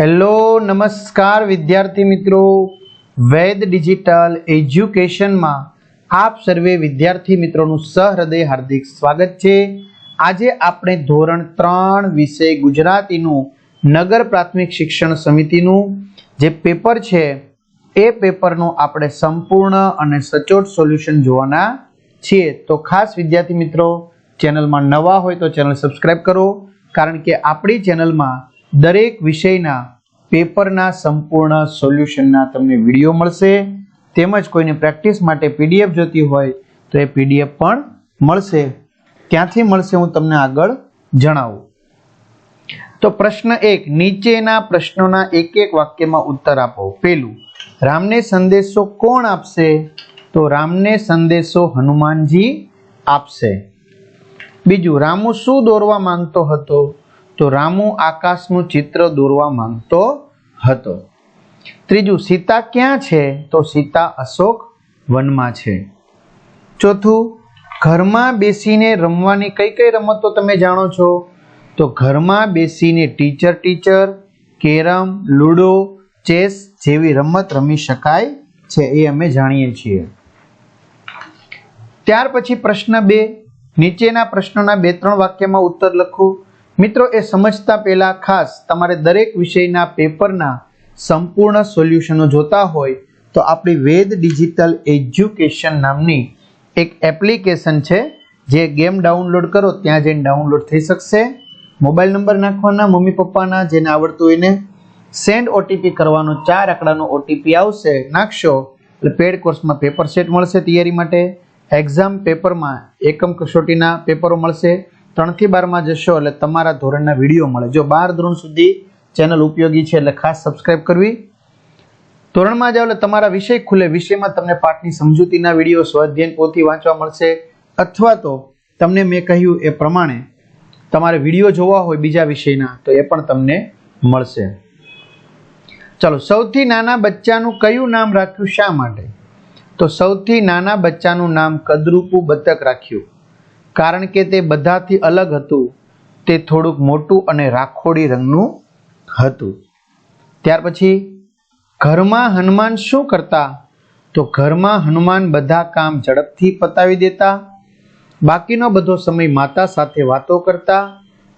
Hello, નમસ્કાર વિદ્યાર્થી મિત્રો. વેદ ડિજિટલ એજ્યુકેશનમાં આપ સર્વે વિદ્યાર્થી મિત્રોનું સહૃદય હાર્દિક સ્વાગત છે. આજે આપણે ધોરણ ત્રણ વિષય ગુજરાતીનું નગર પ્રાથમિક શિક્ષણ સમિતિનું જે પેપર છે, એ પેપરનું આપણે સંપૂર્ણ અને સચોટ સોલ્યુશન જોવાના છીએ. તો ખાસ વિદ્યાર્થી મિત્રો, ચેનલમાં નવા હોય તો ચેનલ સબસ્ક્રાઈબ કરો, કારણ કે આપણી ચેનલમાં દરેક વિષયના પેપરના સંપૂર્ણ સોલ્યુશનના તમને વીડિયો મળશે. તેમજ કોઈને પ્રેક્ટિસ માટે પીડીએફ જોતી હોય તો એ પીડીએફ પણ મળશે. ક્યાંથી મળશે હું તમને આગળ જણાવું. તો પ્રશ્ન એક, નીચેના પ્રશ્નોના એક એક વાક્યમાં ઉત્તર આપો. પેલું રામને સંદેશો કોણ આપશે? તો રામને સંદેશો હનુમાનજી આપશે. બીજું, રામુ શું દોરવા માંગતો હતો? તો રામુ આકાશનું ચિત્ર દોરવા માંગતો હતો. ત્રીજું, સીતા ક્યાં છે? તો સીતા અશોક વનમાં છે. ચોથું, ઘરમાં બેસીને રમવાની કઈ કઈ રમતો તમે જાણો છો? તો ઘરમાં બેસીને teacher teacher carrom, ludo, chess જેવી રમત રમી શકાય છે એ અમે જાણીએ છીએ. ત્યાર પછી પ્રશ્ન બે, નીચેના પ્રશ્નોના બે ત્રણ વાક્યમાં ઉત્તર લખો. મિત્રો, એ સમજતા પહેલા ખાસ તમારે દરેક વિષયના પેપરના સંપૂર્ણ સોલ્યુશનો જોતા હોય તો આપણી વેદ ડિજિટલ એજ્યુકેશન નામની એક એપ્લિકેશન છે, જે ગેમ ડાઉનલોડ કરો, ત્યાં જઈને ડાઉનલોડ થઈ શકશે. મોબાઈલ નંબર નાખવાના, મમ્મી પપ્પાના, જેને આવડતું હોય એને સેન્ડ ઓટીપી કરવાનો, ચાર આંકડાનો ઓટીપી આવશે, નાખશો. એટલે પેડ કોર્સમાં પેપર સેટ મળશે તૈયારી માટે. એક્ઝામ પેપરમાં એકમ કસોટીના પેપરો મળશે. ત્રણથી બારમાં જશો એટલે તમારા ધોરણના વીડિયો મળે. જો બાર ધોરણ સુધી ચેનલ ઉપયોગી છે એટલે ખાસ સબસ્ક્રાઇબ કરવી. ધોરણમાં જાઓ એટલે તમારા વિષય ખુલે. વિષયમાં તમને પાઠની સમજૂતીના વીડિયો, સ્વાધ્યાયન પોથી વાંચવા મળશે. અથવા તો તમને મેં કહ્યું એ પ્રમાણે તમારે વીડિયો જોવા હોય બીજા વિષયના, તો એ પણ તમને મળશે. ચાલો, સૌથી નાના બચ્ચાનું કયું નામ રાખ્યું શા માટે? તો સૌથી નાના બચ્ચાનું નામ કદરૂપુ બતક રાખ્યું. કારણ કે તે બધાથી અલગ હતું. તે થોડુંક મોટું અને રાખોડી રંગનું હતું. ત્યાર પછી, ઘરમાં હનુમાન શું કરતા? તો ઘરમાં હનુમાન બધા કામ ઝડપથી પતાવી દેતા. બાકીનો બધો સમય માતા સાથે વાતો કરતા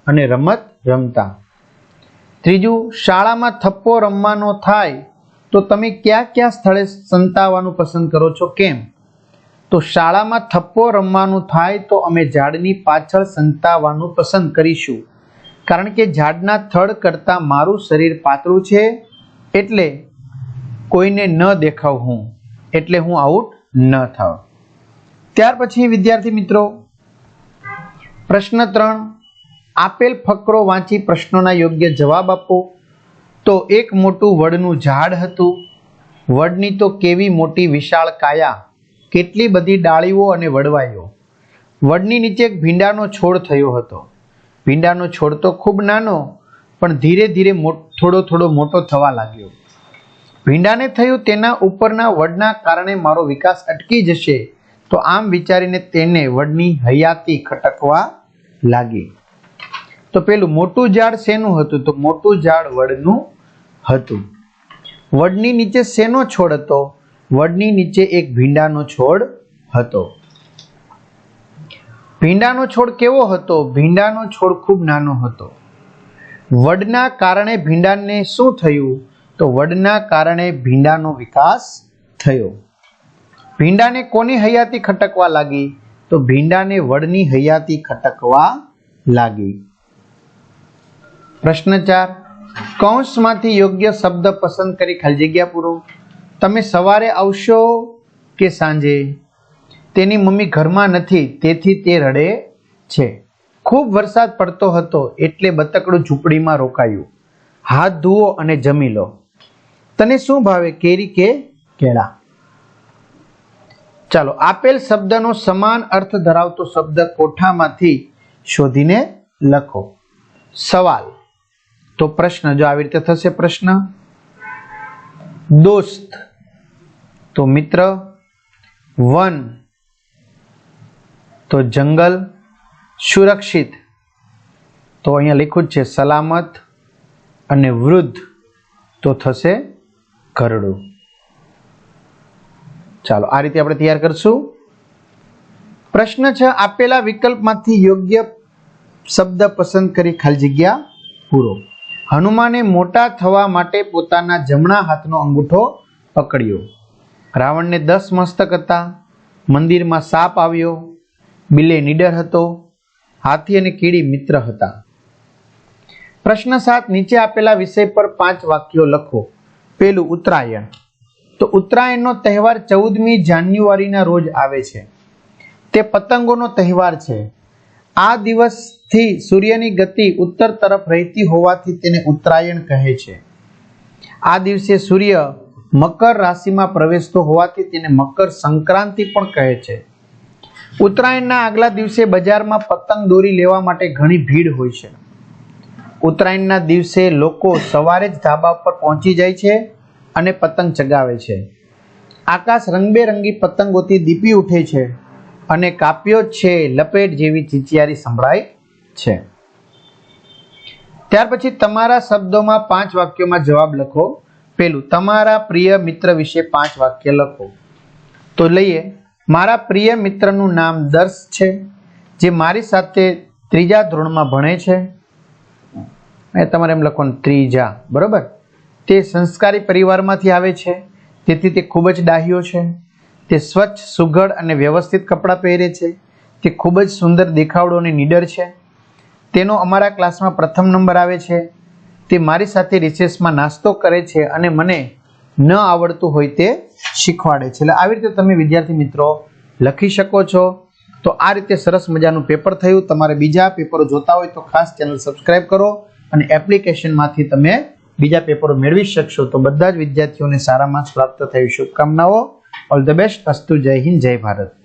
અને રમત રમતા. ત્રીજું, શાળામાં થપ્પો રમવાનો થાય તો તમે કયા કયા સ્થળે સંતાવાનું પસંદ કરો છો, કેમ? તો શાળામાં થપ્પો રમવાનું થાય તો અમે ઝાડની પાછળ સંતાવાનું પસંદ કરીશું. કારણ કે ઝાડના થડ કરતાં મારું શરીર પાતળું છે, એટલે કોઈને ન દેખાવ હું, એટલે હું આઉટ ન થાવ ત્યાર પછી વિદ્યાર્થી મિત્રો, પ્રશ્ન ત્રણ, આપેલ ફકરો વાંચી પ્રશ્નોના યોગ્ય જવાબ આપો. તો એક મોટું વડનું ઝાડ હતું. વડની તો કેવી મોટી વિશાળ કાયા. કેટલી બધી ડાળીઓ અને વડવાઈઓ. વડની નીચે એક ભીંડાનો છોડ થયો હતો. ભીંડાનો છોડ તો ખૂબ નાનો, પણ ધીરે ધીરે થોડો થોડો મોટો થવા લાગ્યો. ભીંડાને થયું તેના ઉપરના વડના કારણે મારો વિકાસ અટકી જશે, તો આમ વિચારીને તેને વડની હયાતી ખટકવા લાગી. તો પેલું મોટું ઝાડ શેનું હતું? તો મોટું ઝાડ વડનું હતું. વડની નીચે શેનો છોડ હતો? વડની નીચે એક ભીંડાનો છોડ હતો. ભીંડાનો છોડ કેવો હતો? ભીંડાનો છોડ ખૂબ નાનો હતો. વડના કારણે ભીંડાને શું થયું? તો વડના કારણે ભીંડાનો વિકાસ થયો. ભીંડાને કોની હયાતી ખટકવા લાગી? તો ભીંડાને વડની હયાતી ખટકવા લાગી. પ્રશ્ન ચાર, કૌંસમાંથી યોગ્ય શબ્દ પસંદ કરી ખાલી જગ્યા પૂરો. તમે સવારે આવશો કે સાંજે? તેની મમ્મી ઘરમાં નથી, તેથી તે રડે છે. ખૂબ વરસાદ પડતો હતો એટલે બતકડું ઝૂંપડીમાં રોકાયું. હાથ ધુઓ અને જમી લો. તને શું ભાવે, કેરી કે કેળા? ચાલો, આપેલ શબ્દનો સમાન અર્થ ધરાવતો શબ્દ કોઠામાંથી શોધીને લખો. સવાલ. તો પ્રશ્ન, જો આવી રીતે થશે પ્રશ્ન? દોસ્ત. તો મિત્ર, વન. તો જંગલ સુરક્ષિત. તો અહીંયા લખ્યું જ છે, સલામત અને વૃદ્ધ. તો થશે ઘરડું. ચાલો, આ રીતે આપણે તૈયાર કરશું. પ્રશ્ન છે, આપેલા વિકલ્પમાંથી યોગ્ય શબ્દ પસંદ કરી ખાલી જગ્યા પૂરો. હનુમાને મોટા થવા માટે પોતાના જમણા હાથનો અંગૂઠો પકડ્યો. રાવણને દસ મસ્તક હતા. મંદિરમાં સાપ આવ્યો. બિલે નીડર હતો. હાથી અને કીડી મિત્ર હતા. પ્રશ્ન સાત, નીચે આપેલા વિષય પર પાંચ વાક્યો લખો. પેલું ઉત્તરાયણ. તો ઉત્તરાયણનો તહેવાર ચૌદમી જાન્યુઆરીના રોજ આવે છે. તે પતંગોનો તહેવાર છે. આ દિવસથી સૂર્યની ગતિ ઉત્તર તરફ રહેતી હોવાથી તેને ઉત્તરાયણ કહે છે. આ દિવસે સૂર્ય મકર રાશિમાં પ્રવેશતો હોવાથી તેને મકર સંક્રાંતિ પણ કહે છે. ઉત્તરાયણના આગલા દિવસે બજારમાં પતંગ દોરી લેવા માટે ઘણી ભીડ હોય છે. ઉત્તરાયણના દિવસે લોકો સવારે જ ધાબા પર પહોંચી જાય છે અને પતંગ ચગાવે છે. આકાશ રંગબેરંગી પતંગોથી દીપી ઉઠે છે અને કાપ્યો છે લપેટ જેવી ચીચિયારી સંભળાય છે. ત્યાર પછી તમારા શબ્દોમાં પાંચ વાક્યોમાં જવાબ લખો. પેલું તમારા પ્રિય મિત્ર વિશે પાંચ વાક્ય લખો. તો લઈએ, મારા પ્રિય મિત્રનું નામ દર્શ છે, જે મારી સાથે ત્રીજા ધોરણમાં ભણે છે. એ તમારે એમ લખવાનું, ત્રીજા, બરોબર? તે સંસ્કારી પરિવારમાંથી આવે છે, તેથી તે ખૂબ જ ડાહ્યો છે. તે સ્વચ્છ, સુઘડ અને વ્યવસ્થિત કપડાં પહેરે છે. તે ખૂબ જ સુંદર દેખાવડો અને નીડર છે. તેનો અમારા ક્લાસમાં પ્રથમ નંબર આવે છે. તે મારી સાથે રિસેસમાં નાસ્તો કરે છે અને મને ન આવડતું હોય તે શીખવાડે છે. એટલે આવી રીતે તમે વિદ્યાર્થી મિત્રો લખી શકો છો. તો આ રીતે સરસ મજાનું પેપર થયું. તમારે બીજા પેપરો જોતા હોય તો ખાસ ચેનલ સબસ્ક્રાઇબ કરો અને એપ્લિકેશનમાંથી તમે બીજા પેપરો મેળવી શકશો. તો બધા જ વિદ્યાર્થીઓને સારા માર્ક્સ પ્રાપ્ત થયું. શુભકામનાઓ. All the best. અસ્તુ. જય હિન્દ. જય ભારત.